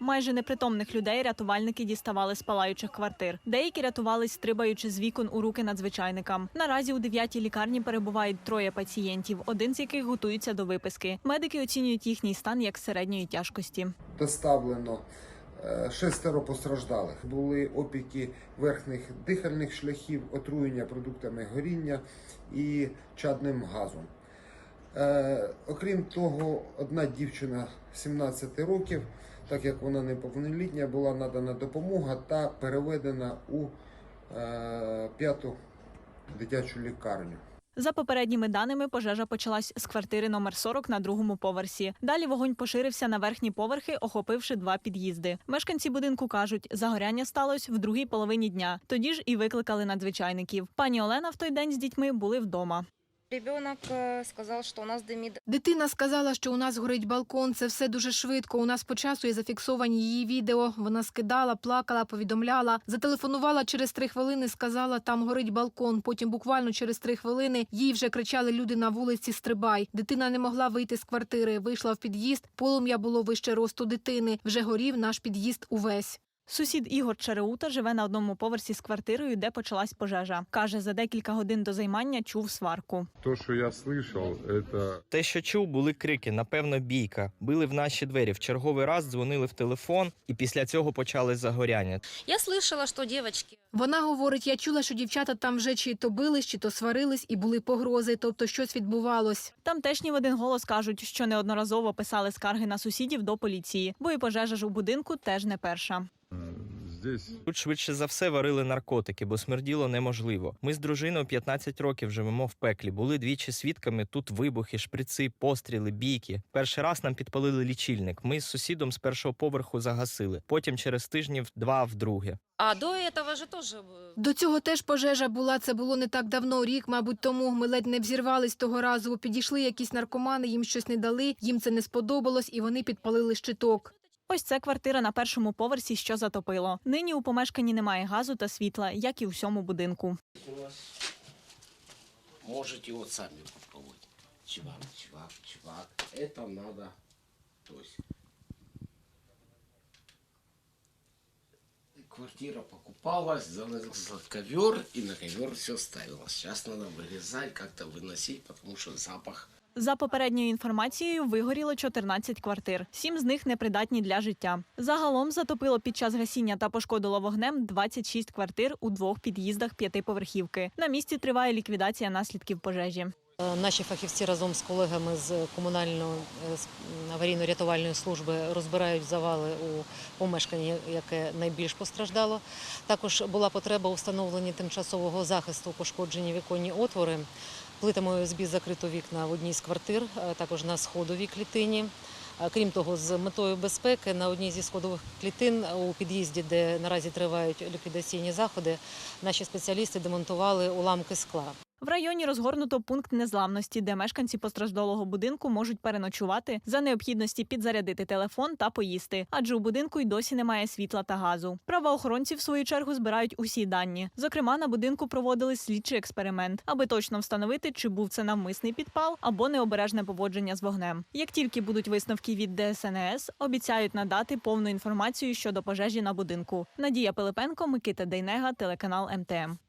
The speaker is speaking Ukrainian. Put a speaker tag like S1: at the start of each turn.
S1: Майже непритомних людей рятувальники діставали з палаючих квартир. Деякі рятувались, стрибаючи з вікон у руки надзвичайникам. Наразі у дев'ятій лікарні перебувають троє пацієнтів, один з яких готується до виписки. Медики оцінюють їхній стан як середньої тяжкості.
S2: доставлено е, шестеро постраждалих. Були опіки верхніх дихальних шляхів, отруєння продуктами горіння і чадним газом. Е, окрім того, одна дівчина 17 років, так як вона неповнолітня, була надана допомога та переведена у е, п'яту дитячу лікарню.
S1: За попередніми даними, пожежа почалась з квартири номер 40 на другому поверсі. Далі вогонь поширився на верхні поверхи, охопивши два під'їзди. Мешканці будинку кажуть, загоряння сталося в другій половині дня. Тоді ж і викликали надзвичайників. Пані Олена в той день з дітьми були вдома.
S3: Ребенок э, сказал, что у нас дымит.
S4: Дитина сказала, що у нас горить балкон. Це все дуже швидко. У нас по часу є зафіксовані її відео. Вона скидала, плакала, повідомляла. Зателефонувала через три хвилини. Сказала, там горить балкон. Потім буквально через три хвилини їй вже кричали люди на вулиці Стрибай. Дитина не могла вийти з квартири. Вийшла в під'їзд. Полум'я було вище росту дитини. Вже горів наш під'їзд увесь.
S1: Сусід Ігор Череута живе на одному поверсі з квартирою, де почалась пожежа. Каже, за декілька годин до займання чув сварку.
S5: То, что я слышал, это
S6: Те, що чув, були крики, напевно, бійка. Били в наші двері. В черговий раз дзвонили в телефон, і після цього почали загоряння.
S3: Я слышала, что девочки
S4: Вона говорить: я чула, що дівчата там вже чи то бились, чи то сварились, і були погрози, тобто щось відбувалось.
S1: Тамтешні в один голос кажуть, що неодноразово писали скарги на сусідів до поліції, бо і пожежа ж у будинку теж не перша.
S5: здесь
S6: Тут швидше за все варили наркотики, бо смерділо неможливо. Ми з дружиною 15 років живемо в пеклі. Були двічі свідками. Тут вибухи, шприци, постріли, бійки. Перший раз нам підпалили лічильник. Ми з сусідом з першого поверху загасили. Потім через тижнів два вдруге.
S3: А до этого же тоже... э,
S4: До цього теж пожежа була. Це було не так давно, рік, мабуть, тому. Ми ледь не взірвались того разу. Підійшли якісь наркомани, їм щось не дали, їм це не сподобалось, і вони підпалили щиток.
S1: Ось це квартира на першому поверсі, що затопило. Нині у помешканні немає газу та світла, як і у всьому будинку.
S7: у нас. Можете вот сами попробовать. Чувак, чувак, чувак. Это надо. То есть. Квартира покупалась, залезла ковер, и на ковер все ставилось. Сейчас надо вырезать, как-то выносить, потому что запах
S1: За попередньою інформацією, вигоріло 14 квартир. Сім з них непридатні для життя. Загалом затопило під час гасіння та пошкодило вогнем 26 квартир у двох під'їздах п'ятиповерхівки. На місці триває ліквідація наслідків пожежі.
S8: Е, Наші фахівці разом з колегами з комунальної е, аварійно-рятувальної служби розбирають завали у помешканні, яке найбільш постраждало. Також була потреба у встановленні тимчасового захисту пошкоджені віконні отвори. Плитами ОСБ закрито вікна в одній з квартир, е, також на сходовій клітині. Е, Крім того, з метою безпеки на одній зі сходових клітин у під'їзді, де наразі тривають ліквідаційні заходи, наші спеціалісти демонтували уламки скла.
S1: В районі розгорнуто пункт незламності, де мешканці постраждалого будинку можуть переночувати за необхідності підзарядити телефон та поїсти, адже у будинку й досі немає світла та газу. Правоохоронці в свою чергу збирають усі дані. Зокрема, на будинку проводили слідчий експеримент, аби точно встановити, чи був це навмисний підпал або необережне поводження з вогнем. Як тільки будуть висновки від ДСНС, обіцяють надати повну інформацію щодо пожежі на будинку. Надія Пилипенко, Микита Дейнега, телеканал МТМ.